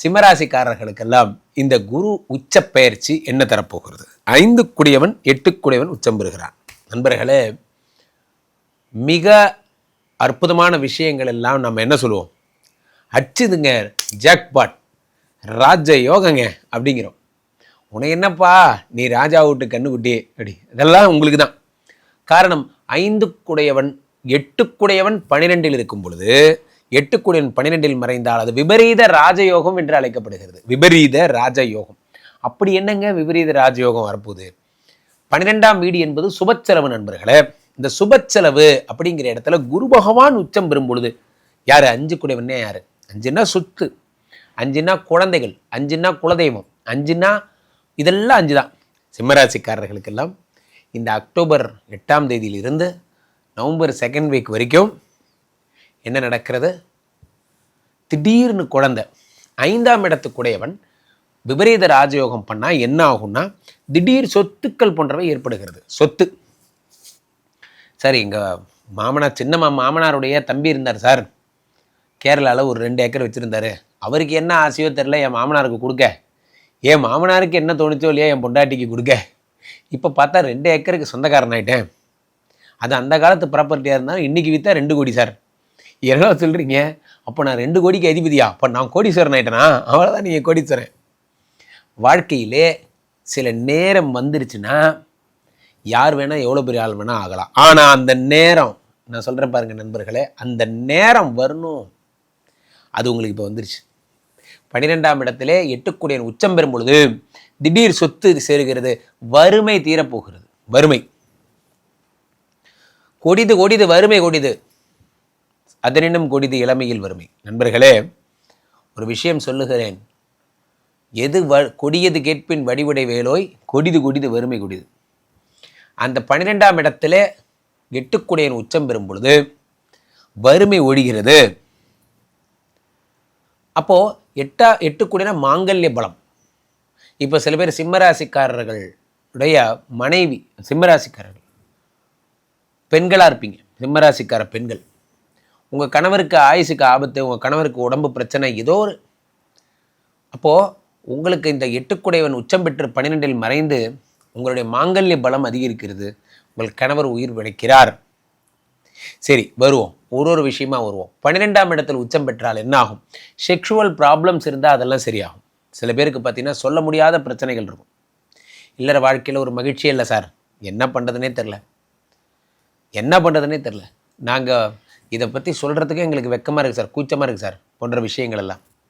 சிம்மராசிக்காரர்களுக்கெல்லாம் இந்த குரு உச்ச பயிற்சி என்ன தரப்போகிறது? ஐந்து குடியவன் எட்டு குடியவன் உச்சம் பெறுகிறான். நண்பர்களே மிக அற்புதமான விஷயங்கள் எல்லாம் நம்ம என்ன சொல்லுவோம்? அச்சுதுங்க ஜாக்பாட் ராஜ யோகங்க அப்படிங்கிறோம். உனக்கு என்னப்பா நீ ராஜா விட்டு கண்ணுக்குட்டி அப்படி இதெல்லாம் உங்களுக்கு தான். காரணம் ஐந்து குடையவன் எட்டு குடையவன் பனிரெண்டில் இருக்கும் பொழுது எட்டு குடையவன் பனிரெண்டில் மறைந்தால் அது விபரீத ராஜயோகம் என்று அழைக்கப்படுகிறது. விபரீத ராஜயோகம். அப்படி என்னங்க விபரீத ராஜயோகம் வரப்போகுது? பன்னிரெண்டாம் வீடு என்பது சுபச்செலவு நண்பர்களே. இந்த சுபச்செலவு அப்படிங்கிற இடத்துல குரு பகவான் உச்சம் பெறும் பொழுது யார்? அஞ்சு குடைவனே யார்? அஞ்சுன்னா சொத்து அஞ்சுன்னா குழந்தைகள் அஞ்சுன்னா குலதெய்வம் அஞ்சுன்னா இதெல்லாம் அஞ்சு தான் சிம்மராசிக்காரர்களுக்கெல்லாம் இந்த அக்டோபர் எட்டாம் தேதியிலிருந்து நவம்பர் செகண்ட் வீக் வரைக்கும் என்ன நடக்கிறது? திடீர்னு குழந்தை ஐந்தாம் இடத்துக்குடையவன் விபரீத ராஜயோகம் பண்ணால் என்ன ஆகும்னா திடீர் சொத்துக்கள் போன்றவை ஏற்படுகிறது. சொத்து. சார் எங்கள் மாமனார் சின்ன மா மாமனாருடைய தம்பி இருந்தார் சார். கேரளாவில் ஒரு ரெண்டு ஏக்கர் வச்சுருந்தார். அவருக்கு என்ன ஆசையோ தெரில என் மாமனாருக்கு கொடுக்க. என் மாமனாருக்கு என்ன தோணுச்சோ இல்லையா என் பொண்டாட்டிக்கு கொடுக்க. இப்போ பார்த்தா ரெண்டு ஏக்கருக்கு சொந்தக்காரன் ஆகிட்டேன் அது அந்த காலத்து ப்ராப்பர்ட்டியாக இருந்தாலும் இன்றைக்கி விற்றா ரெண்டு கோடி சார். என்ன சொல்கிறீங்க அப்போ நான் ரெண்டு கோடிக்கு அதிபதியா? அப்போ நான் கோடீஸ்வரன் ஆயிட்டேனா? அவ்வளோதான் நீங்கள் கோடீஸ்வரன். வாழ்க்கையிலே சில நேரம் வந்துருச்சுன்னா யார் வேணால் எவ்வளோ பெரிய ஆள் வேணால் ஆகலாம். ஆனால் அந்த நேரம் நான் சொல்கிறேன் பாருங்கள் நண்பர்களே அந்த நேரம் வரணும். அது உங்களுக்கு இப்போ வந்துருச்சு. பன்னிரெண்டாம் இடத்திலே எட்டுக்குடியன் உச்சம் பெறும் பொழுது திடீர் சொத்து சேருகிறது. வறுமை தீரப்போகிறது. வறுமை. கொடிது கொடிது வறுமை கொடிது. அதனினும் கொடிது இளமையில் வறுமை. நண்பர்களே ஒரு விஷயம் சொல்லுகிறேன். எது வ கொடியது கேட்பின் வடிவுடை வேலோய் கொடிது கொடிது வறுமை கொடிது. அந்த பன்னிரெண்டாம் இடத்துல எட்டுக்குடையன் உச்சம் பெறும் பொழுது வறுமை ஒழிகிறது. அப்போது எட்டா எட்டுக்குடையின மாங்கல்ய பலம். இப்போ சில பேர் சிம்மராசிக்காரர்களுடைய மனைவி சிம்மராசிக்காரர்கள். பெண்களாக இருப்பீங்க. சிம்மராசிக்கார பெண்கள். உங்கள் கணவருக்கு ஆயுசுக்கு ஆபத்து உங்கள் கணவருக்கு உடம்பு பிரச்சனை ஏதோ ஒரு. அப்போது உங்களுக்கு இந்த எட்டுக்குடையவன் உச்சம் பெற்று பன்னிரெண்டில் மறைந்து உங்களுடைய மாங்கல்ய பலம் அதிகரிக்கிறது. உங்கள் கணவர் உயிர் பிழைக்கிறார் சரி வருவோம். ஒரு ஒரு விஷயமா வருவோம். பன்னிரெண்டாம் இடத்தில் உச்சம் பெற்றால் என்ன ஆகும் செக்ஷுவல் ப்ராப்ளம்ஸ் இருந்தால் அதெல்லாம் சரியாகும். சில பேருக்கு பார்த்தீங்கன்னா சொல்ல முடியாத பிரச்சனைகள் இருக்கும். இல்லற வாழ்க்கையில் ஒரு மகிழ்ச்சியே இல்லை சார். என்ன பண்ணுறதுனே தெரில என்ன பண்ணுறதுனே தெரில நாங்கள் இதை பற்றி சொல்கிறதுக்கே எங்களுக்கு வெக்கமாக இருக்குது சார் கூச்சமாக இருக்குது சார் போன்ற விஷயங்கள் எல்லாம்.